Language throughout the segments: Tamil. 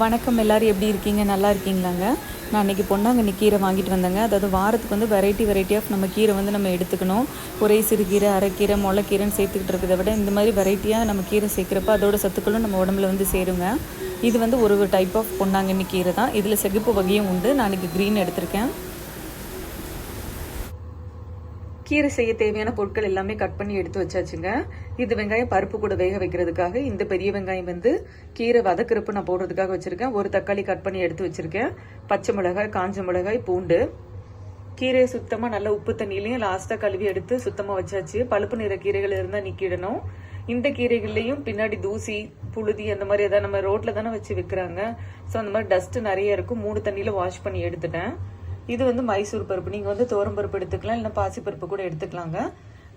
வணக்கம் எல்லாரும் எப்படி இருக்கீங்க? நல்லா இருக்கீங்களாங்க? நான் இன்றைக்கி பொன்னாங்கண்ணி கீரை வாங்கிட்டு வந்தேங்க. அதாவது வாரத்துக்கு வந்து வெரைட்டி வெரைட்டி ஆஃப் நம்ம கீரை வந்து நம்ம எடுத்துக்கணும். ஒரே சிறுகீரை அரைக்கீரை முளைக்கீரைன்னு சேர்த்துக்கிட்டு இருக்கிறத விட இந்த மாதிரி வெரைட்டியாக நம்ம கீரை சேர்க்குறப்ப அதோட சத்துக்களும் நம்ம உடம்புல வந்து சேருங்க. இது வந்து ஒரு டைப் ஆஃப் பொன்னாங்கண்ணி கீரை தான். இதில் சிகப்பு வகையும் உண்டு. நான் இன்றைக்கி க்ரீன் எடுத்திருக்கேன். கீரை செய்ய தேவையான பொருட்கள் எல்லாமே கட் பண்ணி எடுத்து வச்சாச்சுங்க. இது வெங்காயம் பருப்பு கூட வேக வைக்கிறதுக்காக இந்த பெரிய வெங்காயம் வந்து கீரை வதக்கிறப்பு நான் போடுறதுக்காக வச்சிருக்கேன். ஒரு தக்காளி கட் பண்ணி எடுத்து வச்சிருக்கேன். பச்சை மிளகாய் காஞ்ச மிளகாய் பூண்டு. கீரையை சுத்தமாக நல்லா உப்பு தண்ணியிலையும் லாஸ்ட்டாக கழுவி எடுத்து சுத்தமாக வச்சாச்சு. பழுப்பு நிற கீரைகள் இருந்தால் நிற்கிடணும் இந்த கீரைகள்லையும் பின்னாடி தூசி புழுதி அந்த மாதிரி எதாவது நம்ம ரோட்டில் தானே வச்சு விற்கிறாங்க ஸோ அந்த மாதிரி டஸ்ட்டு நிறைய இருக்கும். மூணு தண்ணியில் வாஷ் பண்ணி எடுத்துட்டேன். இது வந்து மைசூர் பருப்பு. நீங்கள் வந்து தோரம் பருப்பு எடுத்துக்கலாம் இல்லைன்னா பாசிப்பருப்பு கூட எடுத்துக்கலாங்க.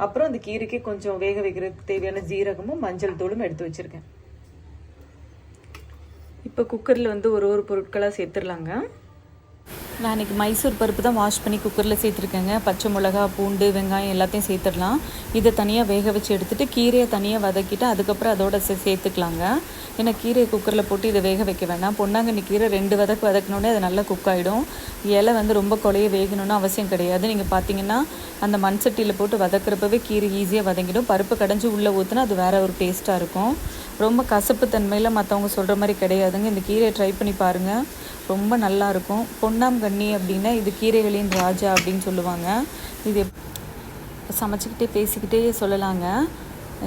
அப்புறம் அந்த கீரைக்கு கொஞ்சம் வேக வைக்கிறதுக்கு தேவையான ஜீரகமும் மஞ்சள் தூளும் எடுத்து வச்சிருக்கேன். இப்போ குக்கரில் வந்து ஒரு ஒரு பொருட்களாக சேர்த்துடலாங்க. நான் இன்றைக்கி மைசூர் பருப்பு தான் வாஷ் பண்ணி குக்கரில் சேர்த்துருக்கேங்க. பச்சை மிளகா பூண்டு வெங்காயம் எல்லாத்தையும் சேர்த்துடலாம். இதை தனியாக வேக வச்சு எடுத்துகிட்டு கீரையை தனியாக வதக்கிட்டு அதுக்கப்புறம் அதோட சே சேர்த்துக்கலாங்க. ஏன்னா கீரையை குக்கரில் போட்டு இதை வேக வைக்க வேண்டாம் பொன்னாங்கண்ணி கீரை ரெண்டு வதக்கு வதக்கினோடனே அது நல்லா குக் ஆகிடும் இலை வந்து ரொம்ப குலைய வேகணும்னு அவசியம் கிடையாது. நீங்கள் பார்த்தீங்கன்னா அந்த மண் சட்டியில் போட்டு வதக்குறப்பவே கீரை ஈஸியாக வதங்கிடும். பருப்பு கடைஞ்சி உள்ளே ஊற்றினா அது வேறு ஒரு டேஸ்ட்டாக இருக்கும். ரொம்ப கசப்பு தன்மையில் மற்றவங்க சொல்கிற மாதிரி கிடையாதுங்க. இந்த கீரையை ட்ரை பண்ணி பாருங்கள் ரொம்ப நல்லா இருக்கும். கண்ணி அப்படின்னா இது கீரைகளின் ராஜா அப்படின்னு சொல்லுவாங்க. இது சமைச்சிக்கிட்டே பேசிக்கிட்டே சொல்லலாங்க.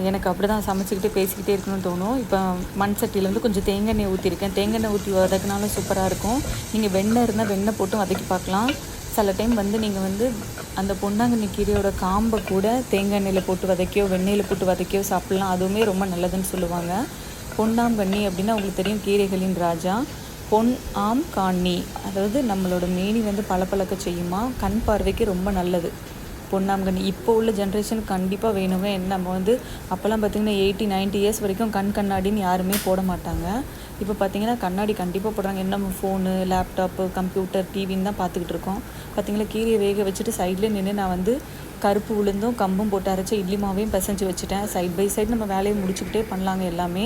எனக்கு அப்படி தான் சமைச்சிக்கிட்டே பேசிக்கிட்டே இருக்கணும்னு தோணும். இப்போ மண் சட்டியில் வந்து கொஞ்சம் தேங்காய் எண்ணெய் ஊற்றிருக்கேன் தேங்காய் எண்ணெய் ஊற்றி வதக்கினாலும் சூப்பராக இருக்கும். நீங்கள் வெண்ணெய் இருந்தால் வெண்ணெய் போட்டு வதக்கி பார்க்கலாம். சில டைம் வந்து நீங்கள் வந்து அந்த பொன்னாங்கண்ணி கீரையோட காம்பை கூட தேங்காய் எண்ணெயில் போட்டு வதக்கியோ வெண்ணெயில் போட்டு வதக்கியோ சாப்பிட்லாம். அதுவுமே ரொம்ப நல்லதுன்னு சொல்லுவாங்க. பொன்னாங்கண்ணி அப்படின்னா உங்களுக்கு தெரியும் கீரைகளின் ராஜா. பொன் ஆம் காணி அதாவது நம்மளோட மேனி வந்து பளபளக்க செய்யுமா? கண் பார்வைக்கு ரொம்ப நல்லது. பொன்னாங்கண்ணி இப்போ உள்ள ஜென்ரேஷன் கண்டிப்பாக வேணுங்க. என்ன நம்ம வந்து அப்போல்லாம் பார்த்திங்கன்னா எயிட்டி நைன்ட்டி இயர்ஸ் வரைக்கும் கண் கண்ணாடின்னு யாருமே போட மாட்டாங்க. இப்போ பார்த்தீங்கன்னா கண்ணாடி கண்டிப்பாக போடுறாங்க. என்ன நம்ம ஃபோனு லேப்டாப்பு கம்ப்யூட்டர் டிவின்னு தான் பார்த்துக்கிட்டு இருக்கோம். பார்த்தீங்களா கீரையை வேக வச்சுட்டு சைடில் நின்று நான் வந்து கருப்பு உளுந்தும் கம்பும் போட்டு அரைச்ச இட்லி மாவையும் பிசைஞ்சு வச்சுட்டேன். சைட் பை சைடு நம்ம வேலையை முடிச்சுக்கிட்டே பண்ணலாங்க எல்லாமே.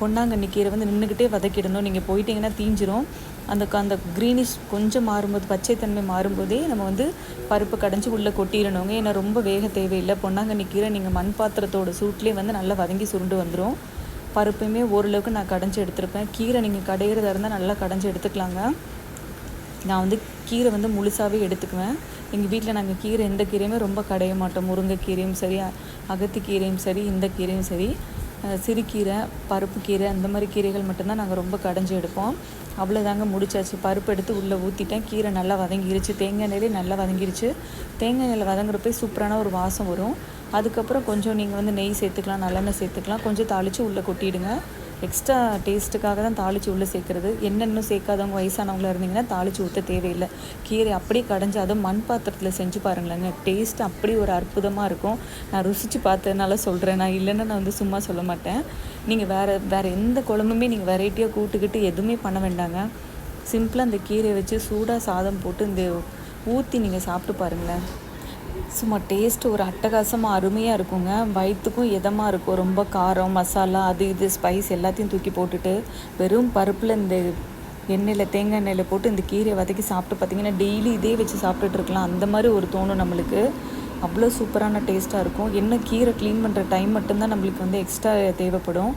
பொன்னாங்கண்ணி கீரை வந்து நின்றுக்கிட்டே வதக்கிடணும். நீங்கள் போயிட்டீங்கன்னா தீஞ்சிரும். அந்த அந்த க்ரீனிஷ் கொஞ்சம் மாறும்போது பச்சைத்தன்மை மாறும்போதே நம்ம வந்து பருப்பு கடைஞ்சி உள்ளே கொட்டிடணுங்க. ஏன்னா ரொம்ப வேக தேவையில்லை. பொன்னாங்கண்ணி கீரை நீங்கள் மண் பாத்திரத்தோட சூட்லேயே வந்து நல்லா வதங்கி சுருண்டு வந்துடும் பருப்புமே ஓரளவுக்கு நான் கடைஞ்சி எடுத்திருப்பேன். கீரை நீங்கள் கடையிறதா இருந்தால் நல்லா கடைஞ்சி எடுத்துக்கலாங்க. நான் வந்து கீரை வந்து முழுசாகவே எடுத்துக்குவேன். எங்கள் வீட்டில் நாங்கள் கீரை எந்த கீரையுமே ரொம்ப கடைய மாட்டோம். முருங்கைக்கீரையும் சரி அகத்திக்கீரையும் சரி இந்த கீரையும் சரி சிறுகீரை பருப்பு கீரை அந்த மாதிரி கீரைகள் மட்டும்தான் நாங்கள் ரொம்ப கடைஞ்சி எடுப்போம். அவ்வளோதாங்க முடிச்சாச்சு. பருப்பு எடுத்து உள்ளே ஊற்றிட்டேன் கீரை நல்லா வதங்கிருச்சு. தேங்காய் எண்ணெயிலே நல்லா வதங்கிருச்சு. தேங்காய் எண்ணெயில் வதங்குறப்ப சூப்பரான ஒரு வாசம் வரும். அதுக்கப்புறம் கொஞ்சம் நீங்கள் வந்து நெய் சேர்த்துக்கலாம் நல்லெண்ணெய் சேர்த்துக்கலாம். கொஞ்சம் தாளித்து உள்ளே கொட்டிடுங்க. எக்ஸ்ட்ரா டேஸ்ட்டுக்காக தான் தாளித்து உள்ளே சேர்க்குறது. என்னென்னும் சேர்க்காதவங்க வயசானவங்களாக இருந்தீங்கன்னா தாளித்து ஊற்ற தேவையில்லை. கீரை அப்படியே கடைஞ்சி அதுவும் மண் பாத்திரத்தில் செஞ்சு பாருங்களேங்க. டேஸ்ட் அப்படி ஒரு அற்புதமாக இருக்கும். நான் ருசித்து பார்த்ததுனால சொல்கிறேன் நான் இல்லைன்னு நான் வந்து சும்மா சொல்ல மாட்டேன். நீங்கள் வேறு வேறு எந்த குழம்புமே நீங்கள் வெரைட்டியாக கூட்டுக்கிட்டு எதுவுமே பண்ண வேண்டாங்க. சிம்பிளாக அந்த கீரையை வச்சு சூடாக சாதம் போட்டு இந்த ஊற்றி நீங்கள் சாப்பிட்டு பாருங்களேன். சும்மா டேஸ்ட் ஒரு அட்டகாசமாக அருமையாக இருக்குங்க. வயிற்றுக்கும் இதமாக இருக்கும். ரொம்ப காரம் மசாலா அது இது ஸ்பைஸ் எல்லாத்தையும் தூக்கி போட்டுட்டு வெறும் பருப்பில் இந்த எண்ணெயில் தேங்காய் எண்ணெயில் போட்டு இந்த கீரையை வதக்கி சாப்பிட்டு பார்த்தீங்கன்னா டெய்லி இதே வச்சு சாப்பிட்டுட்ருக்கலாம் அந்த மாதிரி ஒரு தோணும் நம்மளுக்கு. அவ்வளோ சூப்பரான டேஸ்ட்டாக இருக்கும். என்ன கீரை க்ளீன் பண்ணுற டைம் மட்டும்தான் நம்மளுக்கு வந்து எக்ஸ்ட்ரா தேவைப்படும்.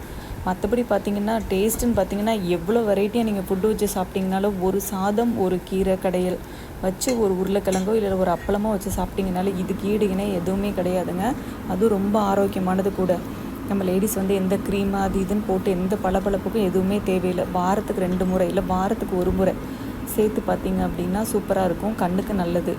மற்றபடி பார்த்தீங்கன்னா டேஸ்ட்டுன்னு பார்த்தீங்கன்னா எவ்வளோ வெரைட்டியாக நீங்கள் ஃபுட்டு வச்சு சாப்பிட்டீங்கனாலும் ஒரு சாதம் ஒரு கீரை கடையல் வச்சு ஒரு உருளைக்கிழங்கோ இல்லை ஒரு அப்பளமோ வச்சு சாப்பிட்டீங்கனால இதுக்கு ஈடுகினே எதுவுமே கிடையாதுங்க. அதுவும் ரொம்ப ஆரோக்கியமானது கூட. நம்ம லேடிஸ் வந்து எந்த க்ரீம் அது இதுன்னு போட்டு எந்த பளபளப்புக்கும் எதுவுமே தேவையில்லை. வாரத்துக்கு ரெண்டு முறை இல்லை வாரத்துக்கு ஒரு முறை சேர்த்து பார்த்தீங்க அப்படின்னா சூப்பராக இருக்கும். கண்ணுக்கு நல்லது.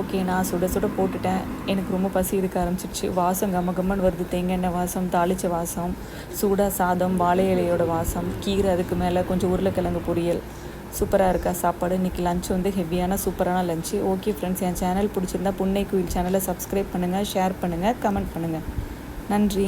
ஓகே நான் சுட சுட போட்டுட்டேன். எனக்கு ரொம்ப பசி இருக்க ஆரம்பிச்சிருச்சு. வாசம் கம்ம கம்மன்னு வருது. தேங்காய் எண்ணெய் வாசம் தாளித்த வாசம் சூடாக சாதம் வாழை இலையோட வாசம் கீரை அதுக்கு மேலே கொஞ்சம் உருளைக்கிழங்கு பொரியல். சூப்பராக இருக்கா சாப்பாடு? இன்றைக்கி லஞ்ச் வந்து ஹெவியான சூப்பரான லஞ்சு ஓகே ஃப்ரெண்ட்ஸ் என் சேனல் பிடிச்சிருந்தா புன்னை குயில் சேனலை சப்ஸ்கிரைப் பண்ணுங்கள் ஷேர் பண்ணுங்கள் கமெண்ட் பண்ணுங்கள் நன்றி.